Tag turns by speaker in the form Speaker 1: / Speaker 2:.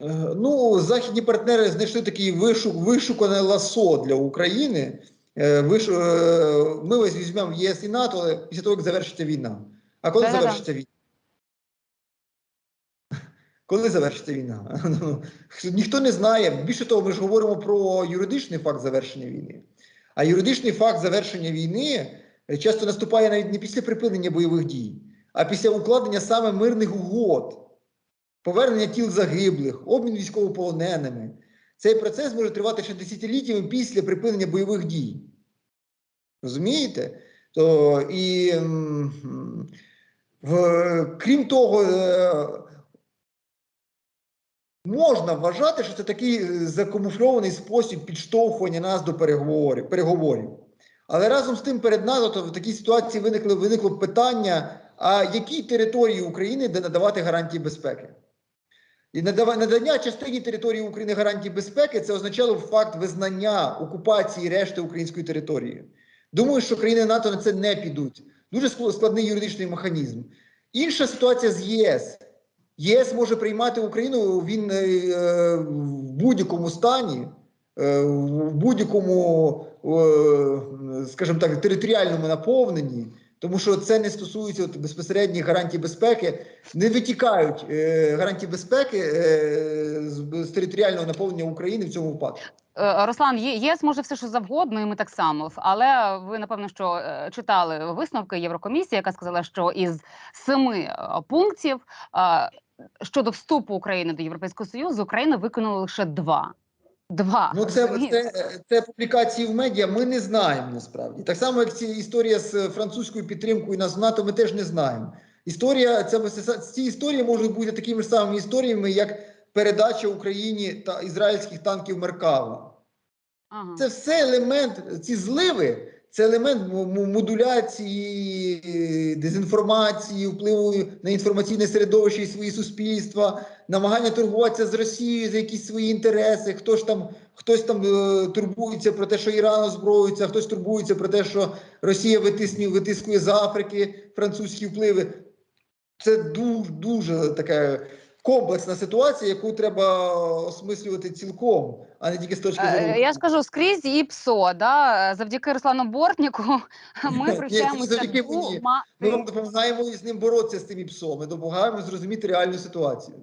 Speaker 1: Е, Ну, західні партнери знайшли такий вишук, вишукане ласо для України. Е, вишу- е, Ми ось візьмемо ЄС і НАТО але після того, як завершиться війна. А коли
Speaker 2: Да-да-да.
Speaker 1: завершиться війна? Коли завершиться війна? Ну, Ніхто не знає. Більше того, ми ж говоримо про юридичний факт завершення війни. А юридичний факт завершення війни часто наступає навіть не після припинення бойових дій, а після укладення саме мирних угод, повернення тіл загиблих, обмін військовополоненими. Цей процес може тривати ще десятиліттями після припинення бойових дій. Розумієте? То, і, в, крім того, е, можна вважати, що це такий е, закамуфльований спосіб підштовхування нас до переговорів. переговорів. Але разом з тим перед НАТО то в такій ситуації виникло, виникло питання: а якій території України де надавати гарантії безпеки? І надання частині території України гарантій безпеки це означало факт визнання окупації решти української території. Думаю, що країни НАТО на це не підуть. Дуже ск- складний юридичний механізм. Інша ситуація з ЄС. ЄС може приймати Україну він е, в будь-якому стані, е, в будь-якому, е, скажімо так, територіальному наповненні, тому що це не стосується от безпосередніх гарантій безпеки, не витікають е, гарантії безпеки е, з, з територіального наповнення України в цьому випадку.
Speaker 2: Е, Руслан, ЄС може все, що завгодно, і ми так само. Але ви напевно що е, читали висновки Єврокомісії, яка сказала, що із семи е, пунктів щодо вступу України до Європейського Союзу Україна виконала лише два. Два
Speaker 1: Ну, це, це, це публікації в медіа. Ми не знаємо насправді. Так само, як ці історія з французькою підтримкою нас в НАТО, ми теж не знаємо. Історія це ці історії можуть бути такими ж самими історіями, як передача Україні та ізраїльських танків Меркава.
Speaker 2: Ага.
Speaker 1: Це все елемент, ці зливи, це елемент модуляції, дезінформації, впливу на інформаційне середовище і свої суспільства, намагання торгуватися з Росією за якісь свої інтереси. Хто ж там, хтось там е, турбується про те, що Іран озброюється, хтось турбується про те, що Росія витиснює, витискує з Африки французькі впливи. Це дуже, дуже така комплексна ситуація, яку треба осмислювати цілком, а не тільки з точки зору.
Speaker 2: Е, Я ж кажу, скрізь і ПСО, да? завдяки Руслану Бортніку ми
Speaker 1: Ні,
Speaker 2: прощаємося
Speaker 1: завдяки мені. Ми вам допомагаємо з ним боротися з тим ІПСО. Ми допомагаємо зрозуміти реальну ситуацію.